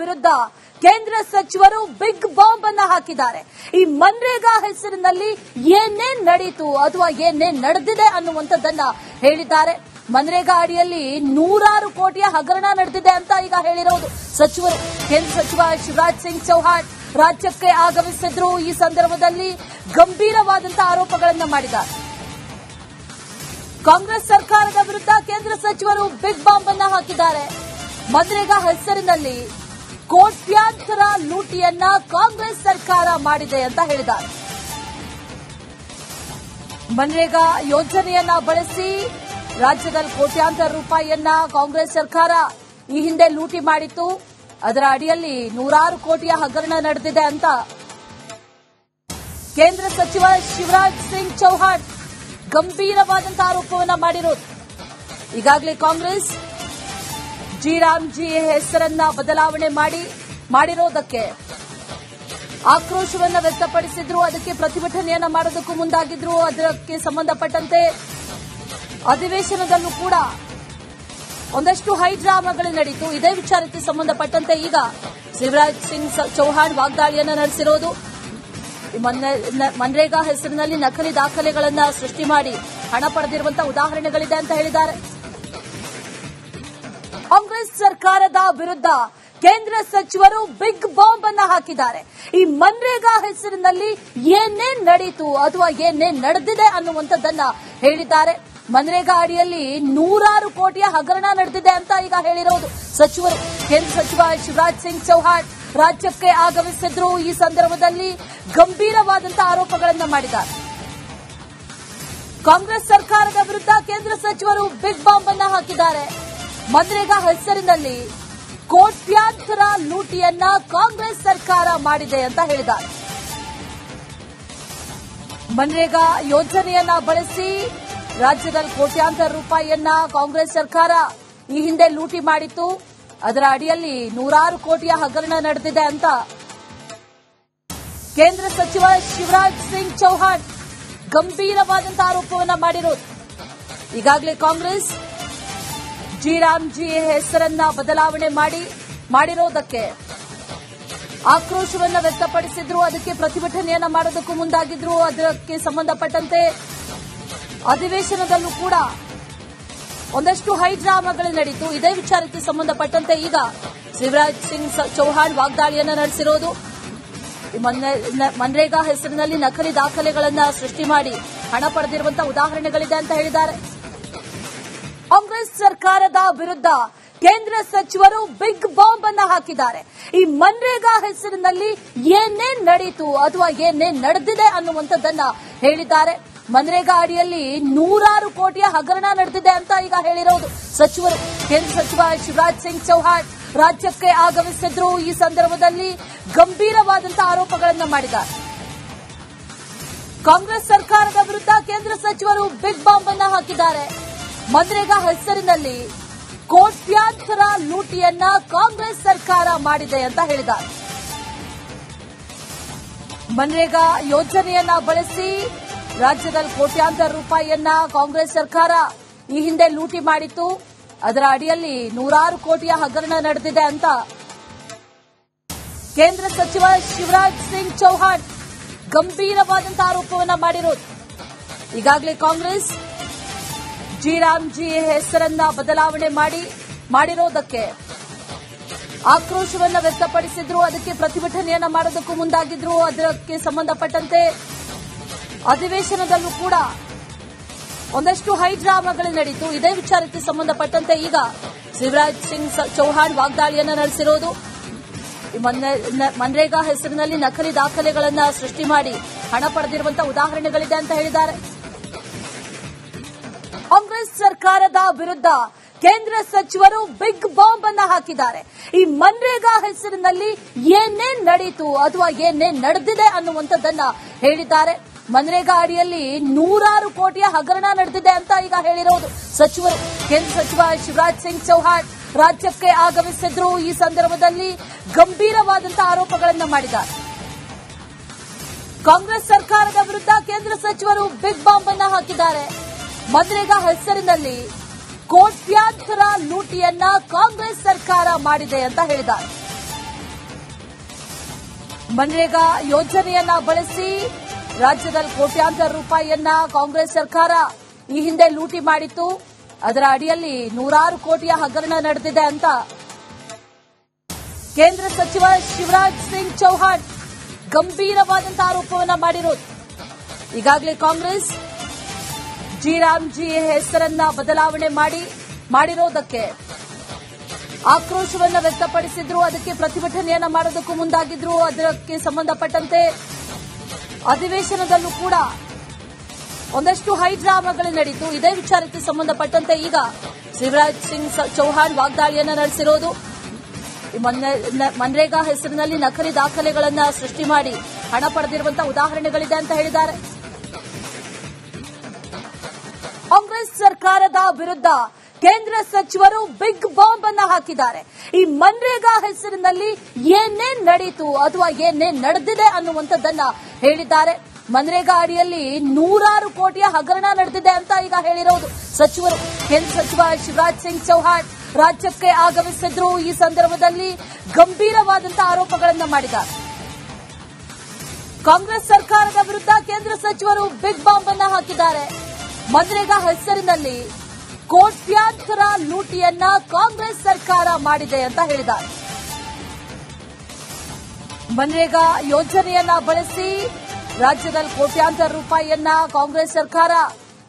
ವಿರುದ್ಧ ಕೇಂದ್ರ ಸಚಿವರು ಬಿಗ್ ಬಾಂಬ್ ಅನ್ನ ಹಾಕಿದ್ದಾರೆ. ಈ ಮನ್ರೇಗಾ ಹೆಸರಿನಲ್ಲಿ ಏನೇ ನಡೀತು ಅಥವಾ ಏನೇ ನಡೆದಿದೆ ಅನ್ನುವಂಥದ್ದನ್ನ ಹೇಳಿದ್ದಾರೆ. ಮನ್ರೇಗಾ ಅಡಿಯಲ್ಲಿ ನೂರಾರು ಕೋಟಿಯ ಹಗರಣ ನಡೆದಿದೆ ಅಂತ ಈಗ ಹೇಳಿರೋದು ಸಚಿವರು. ಕೇಂದ್ರ ಸಚಿವ ಶಿವರಾಜ್ ಸಿಂಗ್ ಚೌಹಾಣ್ ರಾಜ್ಯಕ್ಕೆ ಆಗಮಿಸಿದ್ರು. ಈ ಸಂದರ್ಭದಲ್ಲಿ ಗಂಭೀರವಾದಂತಹ ಆರೋಪಗಳನ್ನು ಮಾಡಿದ್ದಾರೆ. ಕಾಂಗ್ರೆಸ್ ಸರ್ಕಾರದ ವಿರುದ್ಧ ಕೇಂದ್ರ ಸಚಿವರು ಬಿಗ್ ಬಾಂಬ್ ಅನ್ನ ಹಾಕಿದ್ದಾರೆ. ಮನ್ರೇಗಾ ಹೆಸರಿನಲ್ಲಿ ಕೋಟ್ಯಾಂತರ ಲೂಟಿಯನ್ನ ಕಾಂಗ್ರೆಸ್ ಸರ್ಕಾರ ಮಾಡಿದೆ ಅಂತ ಹೇಳಿದ್ದಾರೆ. ಮನ್ರೇಗಾ ಯೋಜನೆಯನ್ನ ಬಳಸಿ ರಾಜ್ಯದಲ್ಲಿ ಕೋಟ್ಯಾಂತರ ರೂಪಾಯಿಯನ್ನ ಕಾಂಗ್ರೆಸ್ ಸರ್ಕಾರ ಈ ಹಿಂದೆ ಲೂಟಿ ಮಾಡಿತ್ತು. ಅದರ ಅಡಿಯಲ್ಲಿ ನೂರಾರು ಕೋಟಿಯ ಹಗರಣ ನಡೆದಿದೆ ಅಂತ ಕೇಂದ್ರ ಸಚಿವ ಶಿವರಾಜ್ ಸಿಂಗ್ ಚೌಹಾಣ್ ಗಂಭೀರವಾದಂತಹ ಆರೋಪವನ್ನ ಮಾಡಿರೋದು. ಈಗಾಗಲೇ ಕಾಂಗ್ರೆಸ್ ಜಿ ರಾಮ್ಜಿ ಹೆಸರನ್ನ ಬದಲಾವಣೆ ಮಾಡಿ ಮಾಡಿರೋದಕ್ಕೆ ಆಕ್ರೋಶವನ್ನ ವ್ಯಕ್ತಪಡಿಸಿದ್ರು, ಅದಕ್ಕೆ ಪ್ರತಿಭಟನೆಯನ್ನ ಮಾಡೋದಕ್ಕೂ ಮುಂದಾಗಿದ್ರು, ಅದಕ್ಕೆ ಸಂಬಂಧಪಟ್ಟಂತೆ ಅಧಿವೇಶನದಲ್ಲೂ ಕೂಡ ಒಂದಷ್ಟು ಹೈ ನಡೆಯಿತು ಇದೇ ವಿಚಾರಕ್ಕೆ ಸಂಬಂಧಪಟ್ಟಂತೆ ಈಗ ಶಿವರಾಜ್ ಸಿಂಗ್ ಚೌಹಾಣ್ ವಾಗ್ದಾಳಿಯನ್ನು ನಡೆಸಿರೋದು. ಮನ್ರೇಗಾ ಹೆಸರಿನಲ್ಲಿ ನಕಲಿ ದಾಖಲೆಗಳನ್ನು ಸೃಷ್ಟಿ ಮಾಡಿ ಹಣ ಪಡೆದಿರುವಂತಹ ಉದಾಹರಣೆಗಳಿದೆ ಅಂತ ಹೇಳಿದ್ದಾರೆ. ಕಾಂಗ್ರೆಸ್ ಸರ್ಕಾರದ ವಿರುದ್ಧ ಕೇಂದ್ರ ಸಚಿವರು ಬಿಗ್ ಬಾಂಬ್ ಅನ್ನ ಹಾಕಿದ್ದಾರೆ. ಈ ಮನ್ರೇಗಾ ಹೆಸರಿನಲ್ಲಿ ಏನೇ ನಡೀತು ಅಥವಾ ಏನೇ ನಡೆದಿದೆ ಅನ್ನುವಂಥದ್ದನ್ನ ಹೇಳಿದ್ದಾರೆ. ಮನ್ರೇಗಾ ಅಡಿಯಲ್ಲಿ ನೂರಾರು ಕೋಟಿಯ ಹಗರಣ ನಡೆದಿದೆ ಅಂತ ಈಗ ಹೇಳಿರೋದು ಸಚಿವರು. ಕೇಂದ್ರ ಸಚಿವ ಶಿವರಾಜ್ ಸಿಂಗ್ ಚೌಹಾಣ್ ರಾಜ್ಯಕ್ಕೆ ಆಗಮಿಸಿದ್ರು. ಈ ಸಂದರ್ಭದಲ್ಲಿ ಗಂಭೀರವಾದಂತಹ ಆರೋಪಗಳನ್ನು ಮಾಡಿದ್ದಾರೆ. ಕಾಂಗ್ರೆಸ್ ಸರ್ಕಾರದ ವಿರುದ್ಧ ಕೇಂದ್ರ ಸಚಿವರು ಬಿಗ್ ಬಾಂಬ್ ಅನ್ನ ಹಾಕಿದ್ದಾರೆ. ಮನ್ರೇಗಾ ಹೆಸರಿನಲ್ಲಿ ಕೋಟ್ಯಾಂತರ ಲೂಟಿಯನ್ನ ಕಾಂಗ್ರೆಸ್ ಸರ್ಕಾರ ಮಾಡಿದೆ ಅಂತ ಹೇಳಿದ್ದಾರೆ. ಮನ್ರೇಗಾ ಯೋಜನೆಯನ್ನ ಬಳಸಿ ರಾಜ್ಯದಲ್ಲಿ ಕೋಟ್ಯಾಂತರ ರೂಪಾಯಿಯನ್ನ ಕಾಂಗ್ರೆಸ್ ಸರ್ಕಾರ ಈ ಹಿಂದೆ ಲೂಟಿ ಮಾಡಿತ್ತು. ಅದರ ಅಡಿಯಲ್ಲಿ ನೂರಾರು ಕೋಟಿಯ ಹಗರಣ ನಡೆದಿದೆ ಅಂತ ಕೇಂದ್ರ ಸಚಿವ ಶಿವರಾಜ್ ಸಿಂಗ್ ಚೌಹಾಣ್ ಗಂಭೀರವಾದಂತಹ ಆರೋಪವನ್ನ ಮಾಡಿರೋದು. ಈಗಾಗಲೇ ಕಾಂಗ್ರೆಸ್ ಜಿ ರಾಮ್ಜಿ ಹೆಸರನ್ನ ಬದಲಾವಣೆ ಮಾಡಿ, ಮಾಡಿರೋದಕ್ಕೆ ಆಕ್ರೋಶವನ್ನ ವ್ಯಕ್ತಪಡಿಸಿದ್ರು, ಅದಕ್ಕೆ ಪ್ರತಿಭಟನೆಯನ್ನ ಮಾಡೋದಕ್ಕೂ ಮುಂದಾಗಿದ್ರು, ಅದಕ್ಕೆ ಸಂಬಂಧಪಟ್ಟಂತೆ ಅಧಿವೇಶನದಲ್ಲೂ ಕೂಡ ಒಂದಷ್ಟು ಹೈ ಡ್ರಾಮಾಗಳು ನಡೀತು. ಇದೇ ವಿಚಾರಕ್ಕೆ ಸಂಬಂಧಪಟ್ಟಂತೆ ಈಗ ಶಿವರಾಜ್ ಸಿಂಗ್ ಚೌಹಾಣ್ ವಾಗ್ದಾಳಿಯನ್ನು ನಡೆಸಿರೋದು. ಮನ್ರೇಗಾ ಹೆಸರಿನಲ್ಲಿ ನಕಲಿ ದಾಖಲೆಗಳನ್ನು ಸೃಷ್ಟಿ ಮಾಡಿ ಹಣ ಪಡೆದಿರುವಂತಹ ಉದಾಹರಣೆಗಳಿದೆ ಅಂತ ಹೇಳಿದ್ದಾರೆ. ಕಾಂಗ್ರೆಸ್ ಸರ್ಕಾರದ ವಿರುದ್ಧ ಕೇಂದ್ರ ಸಚಿವರು ಬಿಗ್ ಬಾಂಬ್ ಅನ್ನ ಹಾಕಿದ್ದಾರೆ. ಈ ಮನ್ರೇಗಾ ಹೆಸರಿನಲ್ಲಿ ಏನೇ ನಡೀತು ಅಥವಾ ಏನೇ ನಡೆದಿದೆ ಅನ್ನುವಂಥದ್ದನ್ನ ಹೇಳಿದ್ದಾರೆ. ಮನ್ರೇಗಾ ಅಡಿಯಲ್ಲಿ ನೂರಾರು ಕೋಟಿಯ ಹಗರಣ ನಡೆದಿದೆ ಅಂತ ಈಗ ಹೇಳಿರೋದು ಸಚಿವರು. ಕೇಂದ್ರ ಸಚಿವ ಶಿವರಾಜ್ ಸಿಂಗ್ ಚೌಹಾಣ್ ರಾಜ್ಯಕ್ಕೆ ಆಗಮಿಸಿದ್ರು. ಈ ಸಂದರ್ಭದಲ್ಲಿ ಗಂಭೀರವಾದಂತಹ ಆರೋಪಗಳನ್ನು ಮಾಡಿದ್ದಾರೆ. ಕಾಂಗ್ರೆಸ್ ಸರ್ಕಾರದ ವಿರುದ್ಧ ಕೇಂದ್ರ ಸಚಿವರು ಬಿಗ್ ಬಾಂಬ್ ಅನ್ನ ಹಾಕಿದ್ದಾರೆ. ಮನ್ರೇಗಾ ಹೆಸರಿನಲ್ಲಿ ಕೋಟ್ಯಾಂತರ ಲೂಟಿಯನ್ನ ಕಾಂಗ್ರೆಸ್ ಸರ್ಕಾರ ಮಾಡಿದೆ ಅಂತ ಹೇಳಿದ ಮನ್ರೇಗಾ ಯೋಜನೆಯನ್ನ ಬಳಸಿ ರಾಜ್ಯದಲ್ಲಿ ಕೋಟ್ಯಾಂತರ ರೂಪಾಯಿಯನ್ನ ಕಾಂಗ್ರೆಸ್ ಸರ್ಕಾರ ಈ ಹಿಂದೆ ಲೂಟಿ ಮಾಡಿತ್ತು. ಅದರ ಅಡಿಯಲ್ಲಿ ನೂರಾರು ಕೋಟಿಯ ಹಗರಣ ನಡೆದಿದೆ ಅಂತ ಕೇಂದ್ರ ಸಚಿವ ಶಿವರಾಜ್ ಸಿಂಗ್ ಚೌಹಾಣ್ ಗಂಭೀರವಾದಂತಹ ಆರೋಪವನ್ನ ಮಾಡಿರೋದು. ಈಗಾಗಲೇ ಕಾಂಗ್ರೆಸ್ ಜಿ ರಾಮ್ಜಿ ಹೆಸರನ್ನ ಬದಲಾವಣೆ ಮಾಡಿ ಮಾಡಿರೋದಕ್ಕೆ ಆಕ್ರೋಶವನ್ನ ವ್ಯಕ್ತಪಡಿಸಿದ್ರು, ಅದಕ್ಕೆ ಪ್ರತಿಭಟನೆಯನ್ನ ಮಾಡೋದಕ್ಕೂ ಮುಂದಾಗಿದ್ರು, ಅದಕ್ಕೆ ಸಂಬಂಧಪಟ್ಟಂತೆ ಅಧಿವೇಶನದಲ್ಲೂ ಕೂಡ ಒಂದಷ್ಟು ಹೈಡ್ರಾಮಾಗಳು ನಡೆಯಿತು ಇದೇ ವಿಚಾರಕ್ಕೆ ಸಂಬಂಧಪಟ್ಟಂತೆ ಈಗ ಶಿವರಾಜ್ ಸಿಂಗ್ ಚೌಹಾಣ್ ವಾಗ್ದಾಳಿಯನ್ನ ನಡೆಸಿರೋದು. ಮನ್ರೇಗಾ ಹೆಸರಿನಲ್ಲಿ ನಕಲಿ ದಾಖಲೆಗಳನ್ನು ಸೃಷ್ಟಿ ಮಾಡಿ ಹಣ ಪಡೆದಿರುವಂತಹ ಉದಾಹರಣೆಗಳಿದೆ ಅಂತ ಹೇಳಿದ್ದಾರೆ. ಕಾಂಗ್ರೆಸ್ ಸರ್ಕಾರದ ವಿರುದ್ಧ ಕೇಂದ್ರ ಸಚಿವರು ಬಿಗ್ ಬಾಂಬ್ ಅನ್ನ ಹಾಕಿದ್ದಾರೆ. ಈ ಮನ್ರೇಗಾ ಹೆಸರಿನಲ್ಲಿ ಏನೇ ನಡೀತು ಅಥವಾ ಏನೇ ನಡೆದಿದೆ ಅನ್ನುವಂಥದ್ದನ್ನ ಹೇಳಿದ್ದಾರೆ. ಮನ್ರೇಗಾ ಅಡಿಯಲ್ಲಿ ನೂರಾರು ಕೋಟಿಯ ಹಗರಣ ನಡೆದಿದೆ ಅಂತ ಈಗ ಹೇಳಿರೋದು ಸಚಿವರು. ಕೇಂದ್ರ ಸಚಿವ ಶಿವರಾಜ್ ಸಿಂಗ್ ಚೌಹಾಣ್ ರಾಜ್ಯಕ್ಕೆ ಆಗಮಿಸಿದ್ರು. ಈ ಸಂದರ್ಭದಲ್ಲಿ ಗಂಭೀರವಾದಂತಹ ಆರೋಪಗಳನ್ನು ಮಾಡಿದ್ದಾರೆ. ಕಾಂಗ್ರೆಸ್ ಸರ್ಕಾರದ ವಿರುದ್ಧ ಕೇಂದ್ರ ಸಚಿವರು ಬಿಗ್ ಬಾಂಬ್ ಅನ್ನ ಹಾಕಿದ್ದಾರೆ. ಮನ್ರೇಗಾ ಹೆಸರಿನಲ್ಲಿ ಕೋಟ್ಯಾಂತರ ಲೂಟಿಯನ್ನ ಕಾಂಗ್ರೆಸ್ ಸರ್ಕಾರ ಮಾಡಿದೆ ಅಂತ ಹೇಳಿದ್ದಾರೆ. ಮನ್ರೇಗಾ ಯೋಜನೆಯನ್ನ ಬಳಸಿ ರಾಜ್ಯದಲ್ಲಿ ಕೋಟ್ಯಾಂತರ ರೂಪಾಯಿಯನ್ನ ಕಾಂಗ್ರೆಸ್ ಸರ್ಕಾರ ಈ ಹಿಂದೆ ಲೂಟಿ ಮಾಡಿತ್ತು. ಅದರ ಅಡಿಯಲ್ಲಿ ನೂರಾರು ಕೋಟಿಯ ಹಗರಣ ನಡೆದಿದೆ ಅಂತ ಕೇಂದ್ರ ಸಚಿವ ಶಿವರಾಜ್ ಸಿಂಗ್ ಚೌಹಾಣ್ ಗಂಭೀರವಾದಂತಹ ಆರೋಪವನ್ನ ಮಾಡಿರೋದು. ಈಗಾಗಲೇ ಕಾಂಗ್ರೆಸ್ ಜಿ ರಾಮ್ಜಿ ಹೆಸರನ್ನ ಬದಲಾವಣೆ ಮಾಡಿ ಮಾಡಿರೋದಕ್ಕೆ ಆಕ್ರೋಶವನ್ನ ವ್ಯಕ್ತಪಡಿಸಿದ್ರು, ಅದಕ್ಕೆ ಪ್ರತಿಭಟನೆಯನ್ನ ಮಾಡೋದಕ್ಕೂ ಮುಂದಾಗಿದ್ರು, ಅದಕ್ಕೆ ಸಂಬಂಧಪಟ್ಟಂತೆ ಅಧಿವೇಶನದಲ್ಲೂ ಕೂಡ ಒಂದಷ್ಟು ಹೈಡ್ರಾಮಾಗಳು ನಡೆಯಿತು ಇದೇ ವಿಚಾರಕ್ಕೆ ಸಂಬಂಧಪಟ್ಟಂತೆ ಈಗ ಶಿವರಾಜ್ ಸಿಂಗ್ ಚೌಹಾಣ್ ವಾಗ್ದಾಳಿಯನ್ನು ನಡೆಸಿರೋದು. ಮನ್ರೇಗಾ ಹೆಸರಿನಲ್ಲಿ ನಕಲಿ ದಾಖಲೆಗಳನ್ನು ಸೃಷ್ಟಿ ಮಾಡಿ ಹಣ ಪಡೆದಿರುವಂತಹ ಉದಾಹರಣೆಗಳಿದೆ ಅಂತ ಹೇಳಿದ್ದಾರೆ. ಕಾಂಗ್ರೆಸ್ ಸರ್ಕಾರದ ವಿರುದ್ಧ ಕೇಂದ್ರ ಸಚಿವರು ಬಿಗ್ ಬಾಂಬ್ ಅನ್ನ ಹಾಕಿದ್ದಾರೆ. ಈ ಮನ್ರೇಗಾ ಹೆಸರಿನಲ್ಲಿ ಏನೇನ್ ನಡೀತು ಅಥವಾ ಏನೇ ನಡೆದಿದೆ ಅನ್ನುವಂಥದ್ದನ್ನ ಹೇಳಿದ್ದಾರೆ. ಮನ್ರೇಗಾ ಅಡಿಯಲ್ಲಿ ನೂರಾರು ಕೋಟಿಯ ಹಗರಣ ನಡೆದಿದೆ ಅಂತ ಈಗ ಹೇಳಿರೋದು ಸಚಿವರು. ಕೇಂದ್ರ ಸಚಿವ ಶಿವರಾಜ್ ಸಿಂಗ್ ಚೌಹಾಣ್ ರಾಜ್ಯಕ್ಕೆ ಆಗಮಿಸಿದ್ರು. ಈ ಸಂದರ್ಭದಲ್ಲಿ ಗಂಭೀರವಾದಂತಹ ಆರೋಪಗಳನ್ನು ಮಾಡಿದ್ದಾರೆ. ಕಾಂಗ್ರೆಸ್ ಸರ್ಕಾರದ ವಿರುದ್ಧ ಕೇಂದ್ರ ಸಚಿವರು ಬಿಗ್ ಬಾಂಬ್ ಅನ್ನ ಹಾಕಿದ್ದಾರೆ. ಮನ್ರೇಗಾ ಹೆಸರಿನಲ್ಲಿ ಕೋಟ್ಯಾಂತರ ಲೂಟಿಯನ್ನ ಕಾಂಗ್ರೆಸ್ ಸರ್ಕಾರ ಮಾಡಿದೆ ಅಂತ ಹೇಳಿದ್ದಾರೆ. ಮನ್ರೇಗಾ ಯೋಜನೆಯನ್ನ ಬಳಸಿ ರಾಜ್ಯದಲ್ಲಿ ಕೋಟ್ಯಾಂತರ ರೂಪಾಯಿಯನ್ನ ಕಾಂಗ್ರೆಸ್ ಸರ್ಕಾರ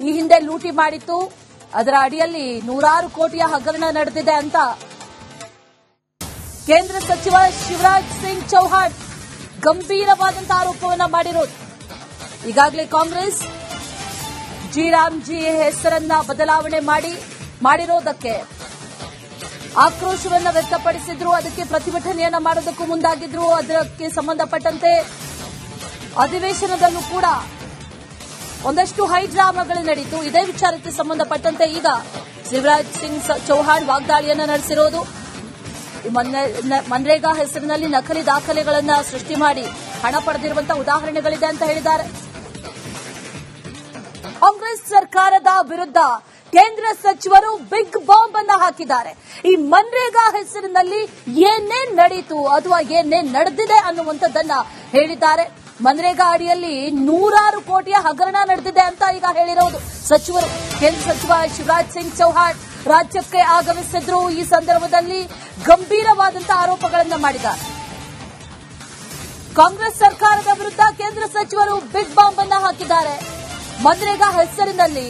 ಈ ಹಿಂದೆ ಲೂಟಿ ಮಾಡಿತ್ತು. ಅದರ ಅಡಿಯಲ್ಲಿ ನೂರಾರು ಕೋಟಿಯ ಹಗರಣ ನಡೆದಿದೆ ಅಂತ ಕೇಂದ್ರ ಸಚಿವ ಶಿವರಾಜ್ ಸಿಂಗ್ ಚೌಹಾಣ್ ಗಂಭೀರವಾದಂತಹ ಆರೋಪವನ್ನ ಮಾಡಿರೋದು. ಈಗಾಗಲೇ ಕಾಂಗ್ರೆಸ್ ಜಿ ರಾಮ್ಜಿ ಹೆಸರನ್ನ ಬದಲಾವಣೆ ಮಾಡಿ ಮಾಡಿರೋದಕ್ಕೆ ಆಕ್ರೋಶವನ್ನ ವ್ಯಕ್ತಪಡಿಸಿದ್ರು, ಅದಕ್ಕೆ ಪ್ರತಿಭಟನೆಯನ್ನ ಮಾಡೋದಕ್ಕೂ ಮುಂದಾಗಿದ್ರು, ಅದಕ್ಕೆ ಸಂಬಂಧಪಟ್ಟಂತೆ ಅಧಿವೇಶನದಲ್ಲೂ ಕೂಡ ಒಂದಷ್ಟು ಹೈಡ್ರಾಮಾಗಳು ನಡೆಯಿತು ಇದೇ ವಿಚಾರಕ್ಕೆ ಸಂಬಂಧಪಟ್ಟಂತೆ ಈಗ ಶಿವರಾಜ್ ಸಿಂಗ್ ಚೌಹಾಣ್ ವಾಗ್ದಾಳಿಯನ್ನು ನಡೆಸಿರೋದು. ಮನ್ರೇಗಾ ಹೆಸರಿನಲ್ಲಿ ನಕಲಿ ದಾಖಲೆಗಳನ್ನು ಸೃಷ್ಟಿ ಮಾಡಿ ಹಣ ಪಡೆದಿರುವಂತಹ ಉದಾಹರಣೆಗಳಿದೆ ಅಂತ ಹೇಳಿದ್ದಾರೆ. ಕಾಂಗ್ರೆಸ್ ಸರ್ಕಾರದ ವಿರುದ್ಧ ಕೇಂದ್ರ ಸಚಿವರು ಬಿಗ್ ಬಾಂಬ್ ಅನ್ನ ಹಾಕಿದ್ದಾರೆ. ಈ ಮನ್ರೇಗಾ ಹೆಸರಿನಲ್ಲಿ ಏನೇನ್ ನಡೀತು ಅಥವಾ ಏನೇ ನಡೆದಿದೆ ಅನ್ನುವಂಥದ್ದನ್ನ ಹೇಳಿದ್ದಾರೆ. ಮನ್ರೇಗಾ ಅಡಿಯಲ್ಲಿ ನೂರಾರು ಕೋಟಿಯ ಹಗರಣ ನಡೆದಿದೆ ಅಂತ ಈಗ ಹೇಳಿರೋದು ಸಚಿವರು. ಕೇಂದ್ರ ಸಚಿವ ಶಿವರಾಜ್ ಸಿಂಗ್ ಚೌಹಾಣ್ ರಾಜ್ಯಕ್ಕೆ ಆಗಮಿಸಿದ್ರು. ಈ ಸಂದರ್ಭದಲ್ಲಿ ಗಂಭೀರವಾದಂತಹ ಆರೋಪಗಳನ್ನು ಮಾಡಿದ್ದಾರೆ. ಕಾಂಗ್ರೆಸ್ ಸರ್ಕಾರದ ವಿರುದ್ಧ ಕೇಂದ್ರ ಸಚಿವರು ಬಿಗ್ ಬಾಂಬ್ ಅನ್ನ ಹಾಕಿದ್ದಾರೆ. ಮನ್ರೇಗಾ ಹೆಸರಿನಲ್ಲಿ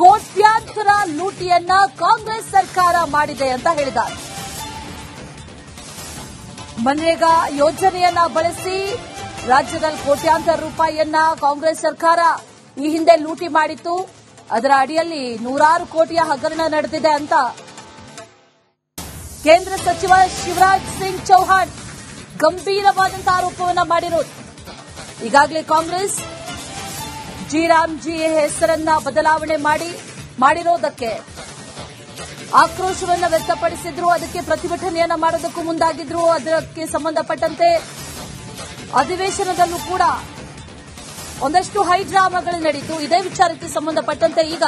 ಕೋಟ್ಯಾಂತರ ಲೂಟಿಯನ್ನ ಕಾಂಗ್ರೆಸ್ ಸರ್ಕಾರ ಮಾಡಿದೆ ಅಂತ ಹೇಳಿದ್ದಾರೆ. ಮನ್ರೇಗಾ ಯೋಜನೆಯನ್ನ ಬಳಸಿ ರಾಜ್ಯದಲ್ಲಿ ಕೋಟ್ಯಾಂತರ ರೂಪಾಯಿಯನ್ನ ಕಾಂಗ್ರೆಸ್ ಸರ್ಕಾರ ಈ ಹಿಂದೆ ಲೂಟಿ ಮಾಡಿತ್ತು. ಅದರ ಅಡಿಯಲ್ಲಿ ನೂರಾರು ಕೋಟಿಯ ಹಗರಣ ನಡೆದಿದೆ ಅಂತ ಕೇಂದ್ರ ಸಚಿವ ಶಿವರಾಜ್ ಸಿಂಗ್ ಚೌಹಾಣ್ ಗಂಭೀರವಾದಂತಹ ಆರೋಪವನ್ನು ಮಾಡಿರೋದು. ಈಗಾಗಲೇ ಕಾಂಗ್ರೆಸ್ ಜಿ ರಾಮ್ಜಿ ಹೆಸರನ್ನ ಬದಲಾವಣೆ ಮಾಡಿ ಮಾಡಿರೋದಕ್ಕೆ ಆಕ್ರೋಶವನ್ನು ವ್ಯಕ್ತಪಡಿಸಿದ್ರು, ಅದಕ್ಕೆ ಪ್ರತಿಭಟನೆಯನ್ನ ಮಾಡೋದಕ್ಕೂ ಮುಂದಾಗಿದ್ರು, ಅದಕ್ಕೆ ಸಂಬಂಧಪಟ್ಟಂತೆ ಅಧಿವೇಶನದಲ್ಲೂ ಕೂಡ ಒಂದಷ್ಟು ಹೈಡ್ರಾಮಾಗಳು ನಡೆಯಿತು ಇದೇ ವಿಚಾರಕ್ಕೆ ಸಂಬಂಧಪಟ್ಟಂತೆ ಈಗ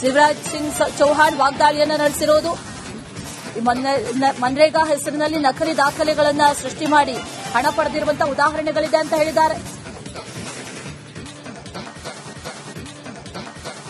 ಶಿವರಾಜ್ ಸಿಂಗ್ ಚೌಹಾಣ್ ವಾಗ್ದಾಳಿಯನ್ನು ನಡೆಸಿರೋದು. ಮನ್ರೇಗಾ ಹೆಸರಿನಲ್ಲಿ ನಕಲಿ ದಾಖಲೆಗಳನ್ನು ಸೃಷ್ಟಿ ಮಾಡಿ ಹಣ ಪಡೆದಿರುವಂತಹ ಉದಾಹರಣೆಗಳಿದೆ ಅಂತ ಹೇಳಿದ್ದಾರೆ.